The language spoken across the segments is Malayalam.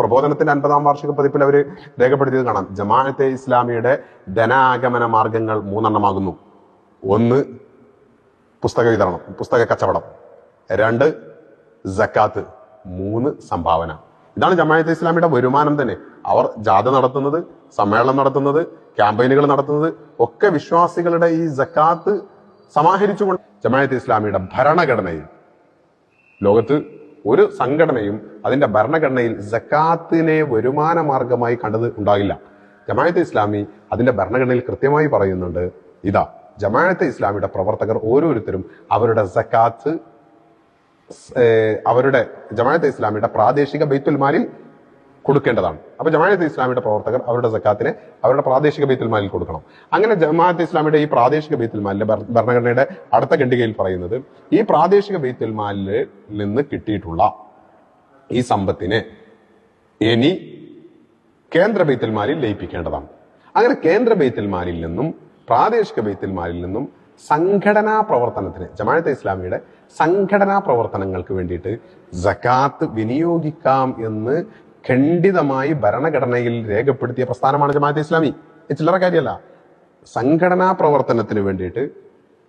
പ്രബോധനത്തിന്റെ അൻപതാം വാർഷിക പതിപ്പിൽ അവർ രേഖപ്പെടുത്തിയത് കാണാം. ജമാഅത്തെ ഇസ്ലാമിയുടെ ധനാഗമന മാർഗങ്ങൾ മൂന്നെണ്ണമാകുന്നു. ഒന്ന് പുസ്തക വിതരണം പുസ്തക കച്ചവടം. രണ്ട് ജക്കാത്ത് മൂന്ന് സംഭാവന. ഇതാണ് ജമാഅത്തെ ഇസ്ലാമിയുടെ വരുമാനം തന്നെ. അവർ ജാഥ നടത്തുന്നത് സമ്മേളനം നടത്തുന്നത് ക്യാമ്പയിനുകൾ നടത്തുന്നത് ഒക്കെ വിശ്വാസികളുടെ ഈ ജക്കാത്ത് സമാഹരിച്ചുകൊണ്ട് ജമാഅത്തെ ഇസ്ലാമിയുടെ ഭരണഘടനയിൽ. ലോകത്ത് ഒരു സംഘടനയും അതിന്റെ ഭരണഘടനയിൽ ജക്കാത്തിനെ വരുമാന മാർഗമായി കണ്ടത് ഉണ്ടാകില്ല. ജമാഅത്തെ ഇസ്ലാമി അതിന്റെ ഭരണഘടനയിൽ കൃത്യമായി പറയുന്നുണ്ട് ഇതാ ജമാഅത്തെ ഇസ്ലാമിയുടെ പ്രവർത്തകർ ഓരോരുത്തരും അവരുടെ സക്കാത്ത് അവരുടെ ജമാഅത്തെ ഇസ്ലാമിയുടെ പ്രാദേശിക ബൈത്തുൽ മാലിൽ കൊടുക്കേണ്ടതാണ്. അപ്പോൾ ജമാഅത്ത് ഇസ്ലാമിയുടെ പ്രവർത്തകർ അവരുടെ സക്കാത്തിനെ അവരുടെ പ്രാദേശിക ബൈത്തുൽ മാലിൽ കൊടുക്കണം. അങ്ങനെ ജമാഅത്ത് ഇസ്ലാമിയുടെ ഈ പ്രാദേശിക ബൈത്തുൽ മാലിന്റെ ഭരണഘടനയുടെ അടുത്ത ഖണ്ഡികയിൽ പറയുന്നത് ഈ പ്രാദേശിക ബൈത്തുൽ മാലിൽ നിന്ന് കിട്ടിയിട്ടുള്ള ഈ സമ്പത്തിനെ ഇനി കേന്ദ്ര ബൈത്തുൽ മാലിൽ ലയിപ്പിക്കേണ്ടതാണ്. അങ്ങനെ കേന്ദ്ര ബൈത്തുൽ മാലിൽ നിന്നും പ്രാദേശിക ബൈത്തുൽ മാലിൽ നിന്നും സംഘടനാ പ്രവർത്തനത്തിന് ജമാഅത്തെ ഇസ്ലാമിയുടെ സംഘടനാ പ്രവർത്തനങ്ങൾക്ക് വേണ്ടിയിട്ട് ജക്കാത്ത് വിനിയോഗിക്കാം എന്ന് ഖണ്ഡിതമായി ഭരണഘടനയിൽ രേഖപ്പെടുത്തിയ പ്രസ്ഥാനമാണ് ജമാഅത്തെ ഇസ്ലാമി. ചില്ലറ കാര്യമല്ല. സംഘടനാ പ്രവർത്തനത്തിന് വേണ്ടിയിട്ട്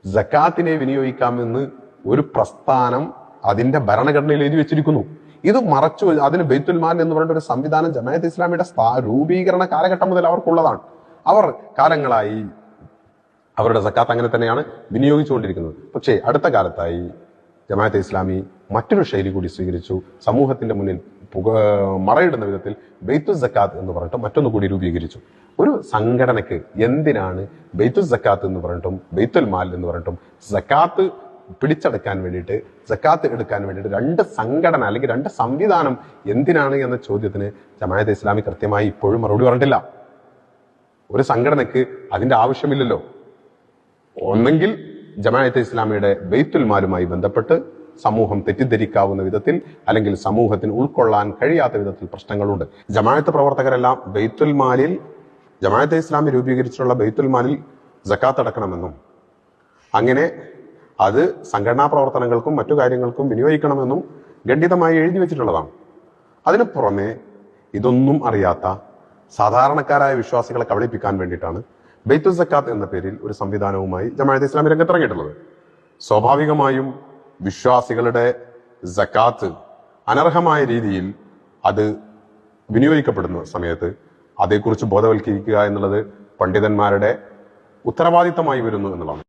ജക്കാത്തിനെ വിനിയോഗിക്കാമെന്ന് ഒരു പ്രസ്ഥാനം അതിന്റെ ഭരണഘടനയിൽ എഴുതി വെച്ചിരിക്കുന്നു. ഇത് മറച്ചു അതിന് ബൈത്തുൽ മാൽ എന്ന് പറഞ്ഞ ഒരു സംവിധാനം ജമാഅത്ത് ഇസ്ലാമിയുടെ രൂപീകരണ കാലഘട്ടം മുതൽ അവർക്കുള്ളതാണ് അവർ കാലങ്ങളായി അവരുടെ സക്കാത്ത് അങ്ങനെ തന്നെയാണ് വിനിയോഗിച്ചുകൊണ്ടിരിക്കുന്നത്. പക്ഷേ അടുത്ത കാലത്തായി ജമാഅത്തെ ഇസ്ലാമി മറ്റൊരു ശൈലി കൂടി സ്വീകരിച്ചു. സമൂഹത്തിന്റെ മുന്നിൽ പുക മറയിടുന്ന വിധത്തിൽ ബെയ്ത്തു സക്കാത്ത് എന്ന് പറഞ്ഞിട്ട് മറ്റൊന്ന് കൂടി രൂപീകരിച്ചു. ഒരു സംഘടനയ്ക്ക് എന്തിനാണ് ബെയ്ത്തു സക്കാത്ത് എന്ന് പറഞ്ഞിട്ടും ബെയ്ത്തുൽ മാൽ എന്ന് പറഞ്ഞിട്ടും സക്കാത്ത് പിടിച്ചെടുക്കാൻ വേണ്ടിയിട്ട് സക്കാത്ത് എടുക്കാൻ വേണ്ടിയിട്ട് രണ്ട് സംഘടന അല്ലെങ്കിൽ രണ്ട് സംവിധാനം എന്തിനാണ് എന്ന ചോദ്യത്തിന് ജമാഅത്തെ ഇസ്ലാമി കൃത്യമായി ഇപ്പോഴും മറുപടി പറഞ്ഞില്ല ഒരു സംഘടനയ്ക്ക് അതിന്റെ ആവശ്യമില്ലല്ലോ. ഒന്നെങ്കിൽ ജമാഅത്തെ ഇസ്ലാമിയുടെ ബെയ്ത്തുൽ മാലുമായി ബന്ധപ്പെട്ട് സമൂഹം തെറ്റിദ്ധരിക്കാവുന്ന വിധത്തിൽ അല്ലെങ്കിൽ സമൂഹത്തിന് ഉൾക്കൊള്ളാൻ കഴിയാത്ത വിധത്തിൽ പ്രശ്നങ്ങളുണ്ട്. ജമാഅത്ത് പ്രവർത്തകരെല്ലാം ബെയ്ത്തുൽ മാലിൽ ജമാഅത്തെ ഇസ്ലാമി രൂപീകരിച്ചിട്ടുള്ള ബെയ്ത്തുൽ മാലിൽ ജക്കാത്ത് അടക്കണമെന്നും അങ്ങനെ അത് സംഘടനാ പ്രവർത്തനങ്ങൾക്കും മറ്റു കാര്യങ്ങൾക്കും വിനിയോഗിക്കണമെന്നും ഖണ്ഡിതമായി എഴുതി വെച്ചിട്ടുള്ളതാണ്. അതിനു പുറമെ ഇതൊന്നും അറിയാത്ത സാധാരണക്കാരായ വിശ്വാസികളെ കബളിപ്പിക്കാൻ വേണ്ടിയിട്ടാണ് ബെയ്ത്തുൽ സക്കാത്ത് എന്ന പേരിൽ ഒരു സംവിധാനവുമായി ജമാഅത്ത് ഇസ്ലാമി രംഗത്തിറങ്ങിയിട്ടുള്ളത്. സ്വാഭാവികമായും വിശ്വാസികളുടെ സക്കാത്ത് അനർഹമായ രീതിയിൽ അത് വിനിയോഗിക്കപ്പെടുന്ന സമയത്ത് അതേക്കുറിച്ച് ബോധവൽക്കരിക്കുക എന്നുള്ളത് പണ്ഡിതന്മാരുടെ ഉത്തരവാദിത്തമായി വരുന്നു എന്നുള്ളതാണ്.